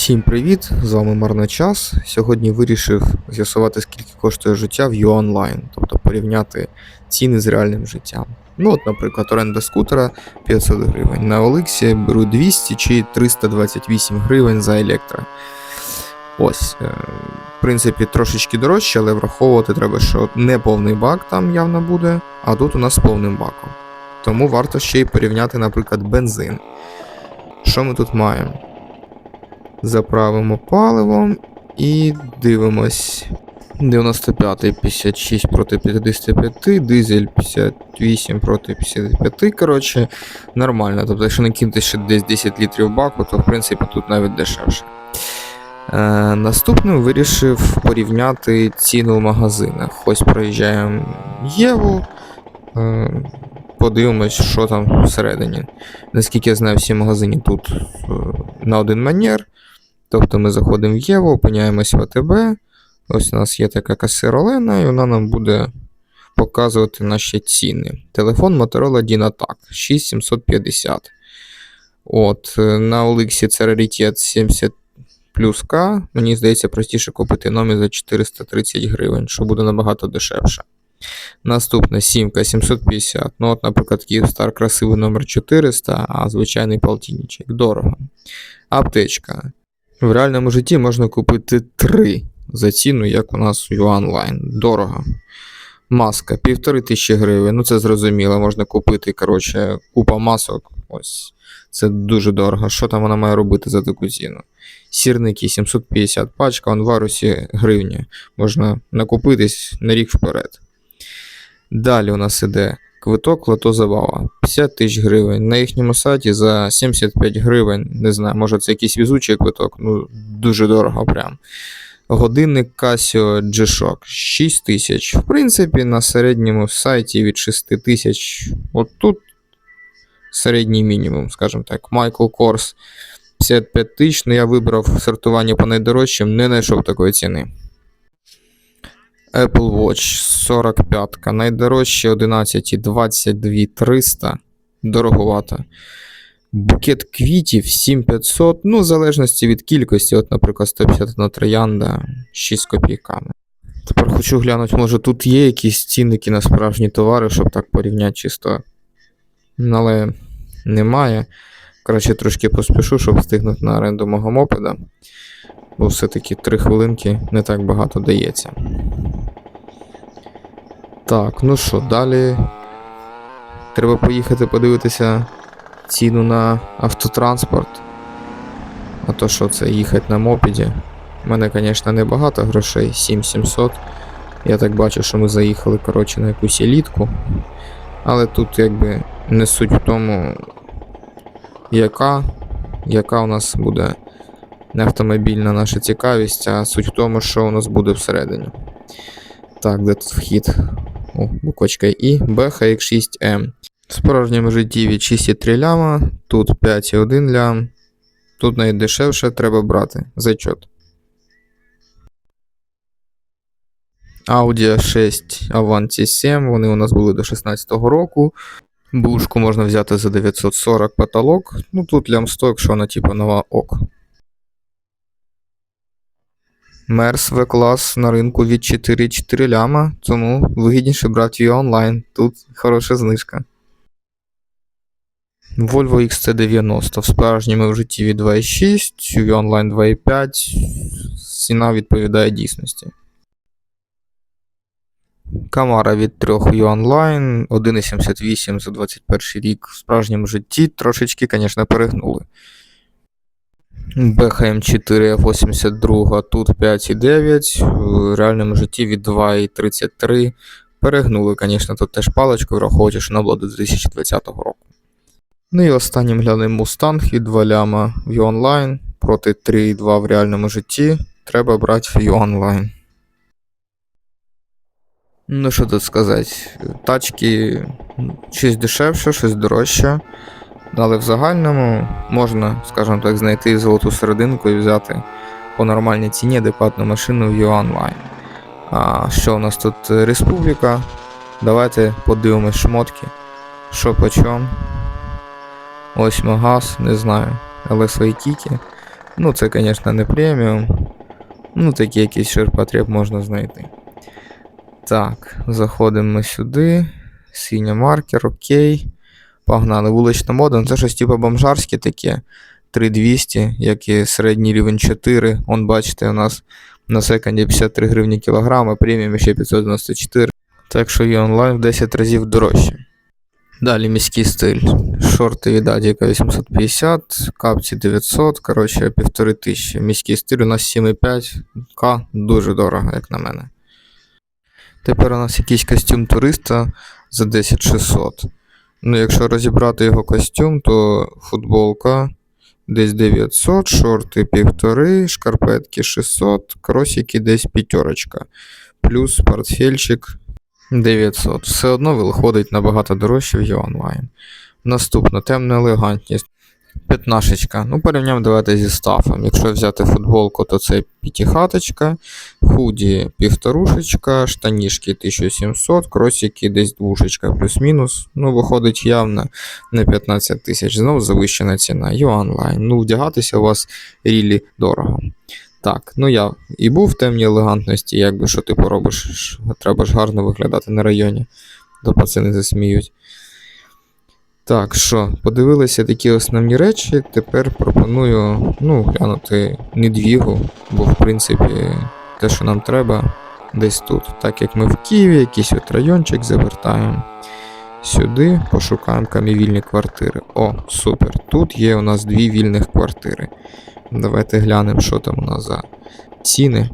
Всім привіт! З вами Марна Час. Сьогодні вирішив з'ясувати, скільки коштує життя в UOnline, тобто порівняти ціни з реальним життям. Ну, от, наприклад, оренда скутера 500 гривень. На Олексі беру 200 чи 328 гривень за електро. Ось, е, в принципі, трошечки дорожче, але враховувати треба, що не повний бак там явно буде, а тут у нас повним баком. Тому варто ще й порівняти, наприклад, бензин. Що ми тут маємо? Заправимо паливом і дивимось. 95 56 проти 55, дизель 58 проти 55. Коротше, нормально. Тобто, якщо накинути ще десь 10 літрів баку, то в принципі тут навіть дешевше. Е, наступним вирішив порівняти ціну в магазинах. Ось проїжджаємо Єву. Е, подивимось, що там всередині. Наскільки я знаю, всі магазини тут е, на один манер. Тобто ми заходимо в Єву, опиняємось в АТБ. Ось у нас є така касир Олена, і вона нам буде показувати наші ціни. Телефон Motorola DynaTAC 6750. От, е, на Олексі це раритет 70 плюс К. Мені здається, простіше купити номер за 430 гривень, що буде набагато дешевше. Наступна сімка 750. Ну, от, наприклад, Київстар красивий номер 400, а звичайний полтинничок. Дорого. Аптечка. В реальному житті можна купити 3 за ціну, як у нас в онлайн. Дорого. Маска півтори тисячі гривень. Ну це зрозуміло, можна купити, коротше, купа масок. Ось. Це дуже дорого. Що там вона має робити за таку ціну? Сірники 750 пачка, он в гривні. Можна накупитись на рік вперед. Далі у нас іде квиток лото забава 50 тисяч гривень. На їхньому сайті за 75 гривень. Не знаю, може це якийсь візучий квиток, ну дуже дорого прям. Годинник Casio G-Shock 6 тисяч. В принципі, на середньому сайті від 6 тисяч. От тут середній мінімум, скажімо так. Michael Kors 55 тисяч. Ну я вибрав сортування по найдорожчим, не знайшов такої ціни. Apple Watch 45. Найдорожче 11 22 300. Дороговато. Букет квітів 7500. Ну, в залежності від кількості. От, наприклад, 151 троянда 6 копійками. Тепер хочу глянути, може тут є якісь цінники на справжні товари, щоб так порівняти чисто. Ну, Але немає. Коротше, трошки поспішу, щоб встигнути на оренду мого мопеда. Бо все-таки 3 хвилинки не так багато дається. Так, ну що, далі. Треба поїхати подивитися ціну на автотранспорт. А то що це їхати на мопеді. У мене, звісно, не багато грошей, 7700. Я так бачу, що ми заїхали, коротше, на якусь елітку. Але тут якби не суть в тому, яка, яка у нас буде не автомобільна наша цікавість, а суть в тому, що у нас буде всередині. Так, де тут вхід? О, буквочка І, BHX6M. В справжньому житті від 6,3 ляма, тут 5,1 лям. Тут найдешевше треба брати. Зачот. Audi A6 Avanti 7, вони у нас були до 16-го року. Бушку можна взяти за 940 потолок. Ну тут лям 100, якщо вона типу нова ок. Мерс В-клас на ринку від 4,4 ляма, тому вигідніше брати її онлайн. Тут хороша знижка. Volvo XC90 в справжньому в житті від 2,6, в онлайн 2,5. Ціна відповідає дійсності. Камара від 3 в онлайн, 1,78 за 21 рік в справжньому житті трошечки, звісно, перегнули. BHM 4 F82, тут 5,9, в реальному житті від 2,33. Перегнули, звісно, тут теж паличку, враховуючи, що вона до 2020 року. Ну і останнім глянемо Mustang від 2 ляма в онлайн проти 3,2 в реальному житті. Треба брати в онлайн. Ну, що тут сказати? Тачки щось дешевше, щось дорожче. Але в загальному можна, скажімо так, знайти золоту серединку і взяти по нормальній ціні адекватну машину в онлайн. А що у нас тут республіка? Давайте подивимось шмотки. Що по чому? Ось магаз, не знаю. Але свої кіки. Ну, це, звісно, не преміум. Ну, такий якийсь ширпотреб можна знайти. Так, заходимо сюди. Синя маркер, окей. Погнали. Вулична мода. Ну, це щось типу бомжарське таке. 3200, як і середній рівень 4. Он, бачите, у нас на секонді 53 гривні кілограм, а преміум ще 594. Так що є онлайн в 10 разів дорожче. Далі міський стиль. Шорти від Адіка 850, капці 900, коротше, 1500. Міський стиль у нас 7,5к, дуже дорого, як на мене. Тепер у нас якийсь костюм туриста за 10600. Ну, якщо розібрати його костюм, то футболка десь 900, шорти 1,5, шкарпетки 600, кросики десь п'ятерочка. Плюс портфельчик 900. Все одно виходить набагато дорожче в онлайн. Наступно темна елегантність. П'ятнашечка. Ну, порівняємо давайте зі стафом. Якщо взяти футболку, то це п'ятихаточка, худі півторушечка, штанішки 1700, кросики десь двушечка плюс-мінус. Ну, виходить явно не 15 тисяч. Знову завищена ціна. онлайн. Ну, вдягатися у вас рілі дорого. Так, ну я і був в темній елегантності, якби що ти поробиш, треба ж гарно виглядати на районі, то пацани засміють. Так, що, подивилися такі основні речі. Тепер пропоную ну, глянути недвігу, бо в принципі те, що нам треба, десь тут. Так як ми в Києві, якийсь от райончик завертаємо. Сюди пошукаємо камівільні квартири. О, супер. Тут є у нас дві вільних квартири. Давайте глянемо, що там у нас за ціни.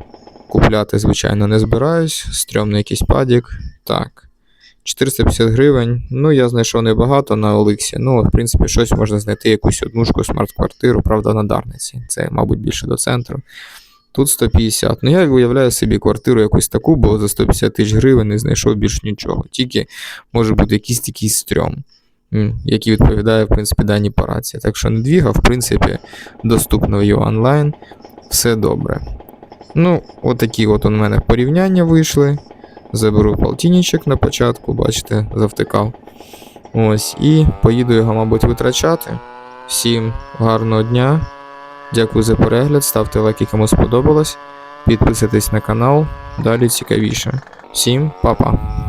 Купляти, звичайно, не збираюсь. Стрьомний якийсь падік. Так. 450 гривень. Ну, я знайшов небагато на Оликсі. Ну, в принципі, щось можна знайти, якусь однушку, смарт-квартиру, правда, на Дарниці. Це, мабуть, більше до центру. Тут 150. Ну, я уявляю собі квартиру якусь таку, бо за 150 тисяч гривень не знайшов більш нічого. Тільки може бути якийсь такий стрьом, який відповідає, в принципі, даній параці. Так що недвіга, в принципі, доступно в онлайн. Все добре. Ну, отакі от у мене порівняння вийшли. Заберу полтинничок на початку, бачите, завтикав. Ось, і поїду його, мабуть, витрачати. Всім гарного дня. Дякую за перегляд, ставте лайки, кому сподобалось. Підписуйтесь на канал, далі цікавіше. Всім па-па.